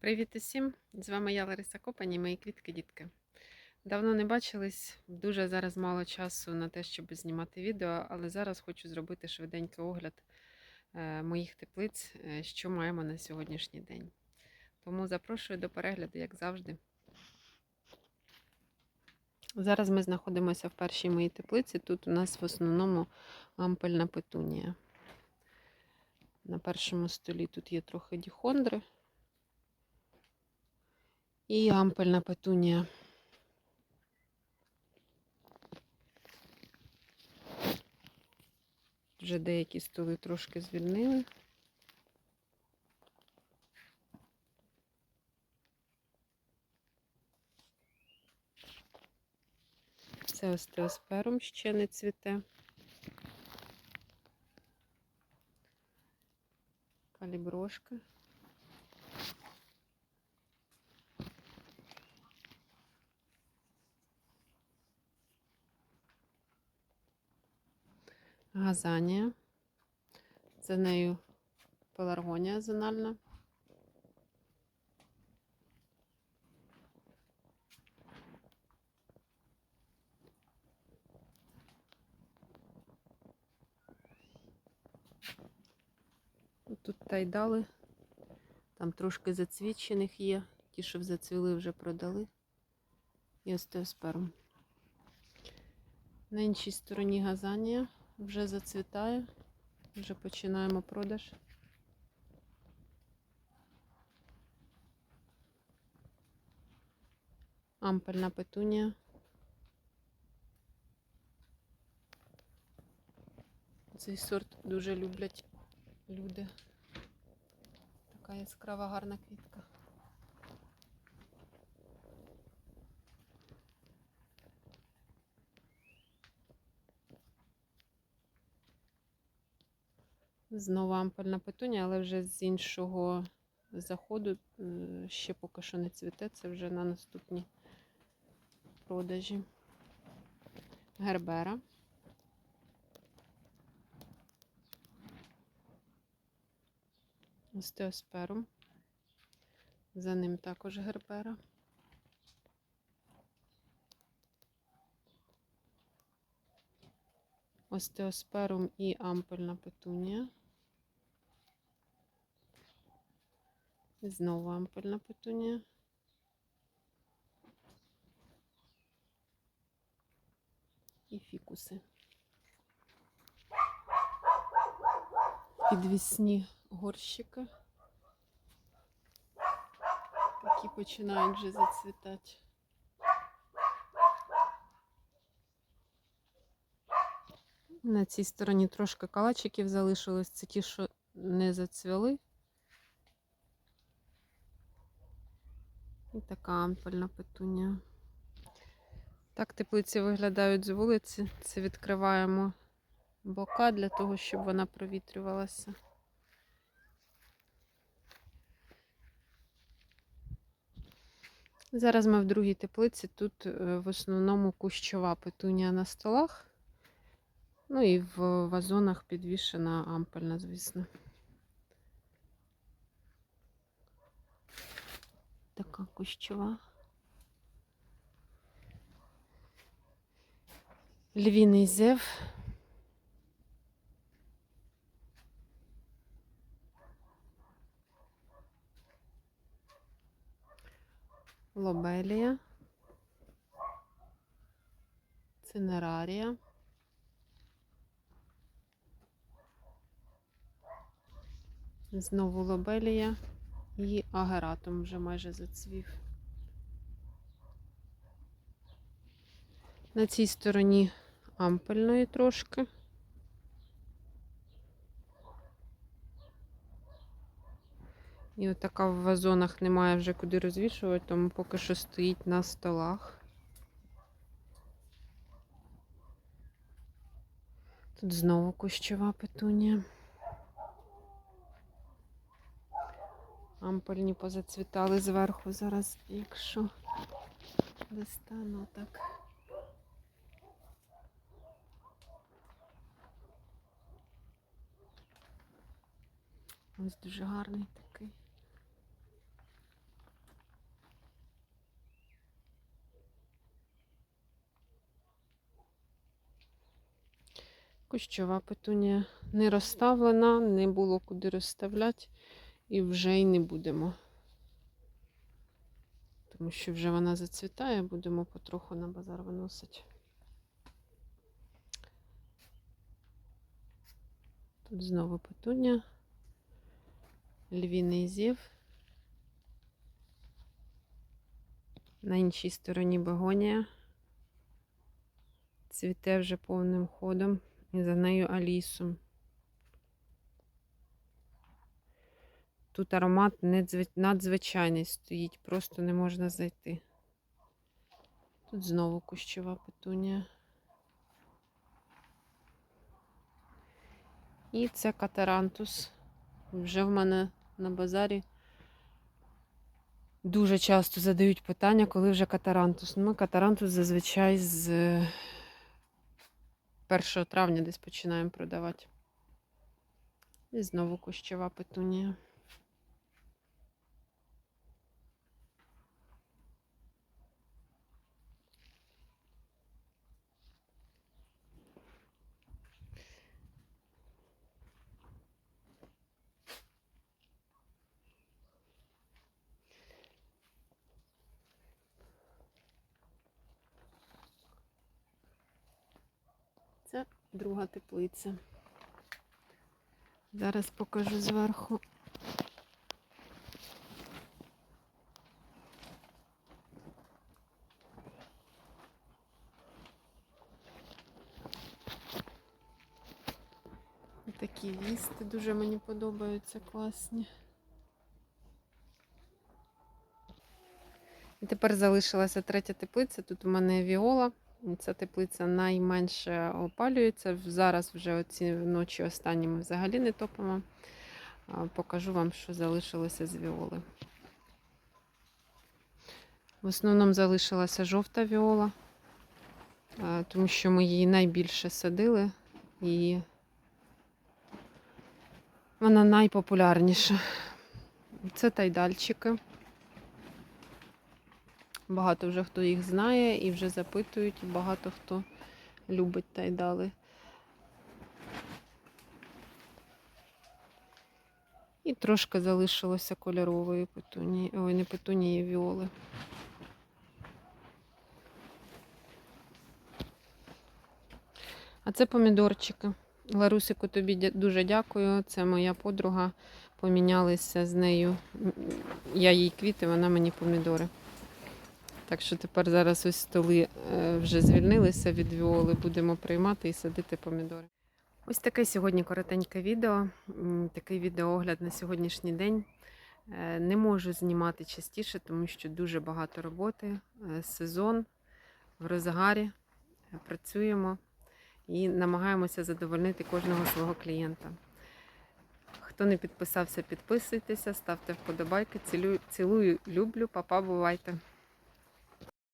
Привіт усім! З вами я Лариса Копані, мої квітки-дітки. Давно не бачились, дуже зараз мало часу на те, щоб знімати відео, але зараз хочу зробити швиденький огляд е, моїх теплиць, е, що маємо на сьогоднішній день. Тому запрошую до перегляду, як завжди. Зараз ми знаходимося в першій моїй теплиці. Тут у нас в основному ампельна петунія. На першому столі тут є трохи діхондри. І ампельна петунія. Вже деякі столи трошки звільнили. Це остеосперум ще не цвіте. Каліброшка. Газанія. За нею пеларгонія зональна. Тут тайдали, там трошки зацвічених є, ті, що зацвіли, вже продали. І остеосперм. На іншій стороні газанія вже зацвітає, вже починаємо продаж. Ампельна петунія. Цей сорт дуже люблять люди. Така яскрава гарна квітка. Знову ампельна петунія, але вже з іншого заходу ще поки що не цвіте, це вже на наступні продажі. Гербера. Остеосперум. За ним також гербера. Остеосперум і ампельна петунія. Знову ампельна петунія. І фікуси. Підвісні горщики. Які починають вже зацвітати. На цій стороні трошки калачиків залишилось. Це ті, що не зацвіли. І така ампельна петунія. Так теплиці виглядають з вулиці. Це відкриваємо бока для того, щоб вона провітрювалася. Зараз ми в другій теплиці. Тут е, в основному кущова петунія на столах. Ну і в вазонах підвішена ампельна, звісно. Така кущова. Львіний зев. Лобелія. Цинерарія. Знову лобелія і агератум вже майже зацвів. На цій стороні ампельної трошки. І отака в вазонах немає вже куди розвішувати, тому поки що стоїть на столах. Тут знову кущова петунія. ампельні позацвітали зверху. Зараз, якщо достану так. Ось дуже гарний такий. Кущова петунія не розставлена, не було куди розставляти і вже й не будемо. Тому що вже вона зацвітає, будемо потроху на базар виносити. Тут знову петуня, львіний зів. На іншій стороні begонія. Цвіте вже повним ходом. І за нею Алісу. Тут аромат надзвичайний стоїть, просто не можна зайти. Тут знову кущова петунія. І це катарантус. Вже в мене на базарі дуже часто задають питання, коли вже катарантус. Ну, Ми катарантус зазвичай з е, 1 травня десь починаємо продавати. І знову кущова петунія. Це друга теплиця. Зараз покажу зверху. Такі вісти дуже мені подобаються, класні. І тепер залишилася третя теплиця. Тут у мене віола. Ця теплиця найменше опалюється. Зараз вже оці ночі останні ми взагалі не топимо. Покажу вам, що залишилося з віоли. В основному залишилася жовта віола, тому що ми її найбільше садили і вона найпопулярніша. Це тайдальчики. Багато вже хто їх знає і вже запитують, і багато хто любить тайдали. І трошки залишилося кольорової петунії, ой, не петунії, віоли. А це помідорчики. Ларусику, тобі дуже дякую. Це моя подруга. Помінялися з нею. Я їй квіти, вона мені помідори. Так що тепер зараз ось столи е, вже звільнилися від віоли, будемо приймати і садити помідори. Ось таке сьогодні коротеньке відео, такий відеоогляд на сьогоднішній день. Е, Не можу знімати частіше, тому що дуже багато роботи. Е, Сезон в розгарі. Працюємо і намагаємося задовольнити кожного свого клієнта. Хто не підписався, підписуйтеся, ставте вподобайки. Цілую, цілую люблю, папа, бувайте.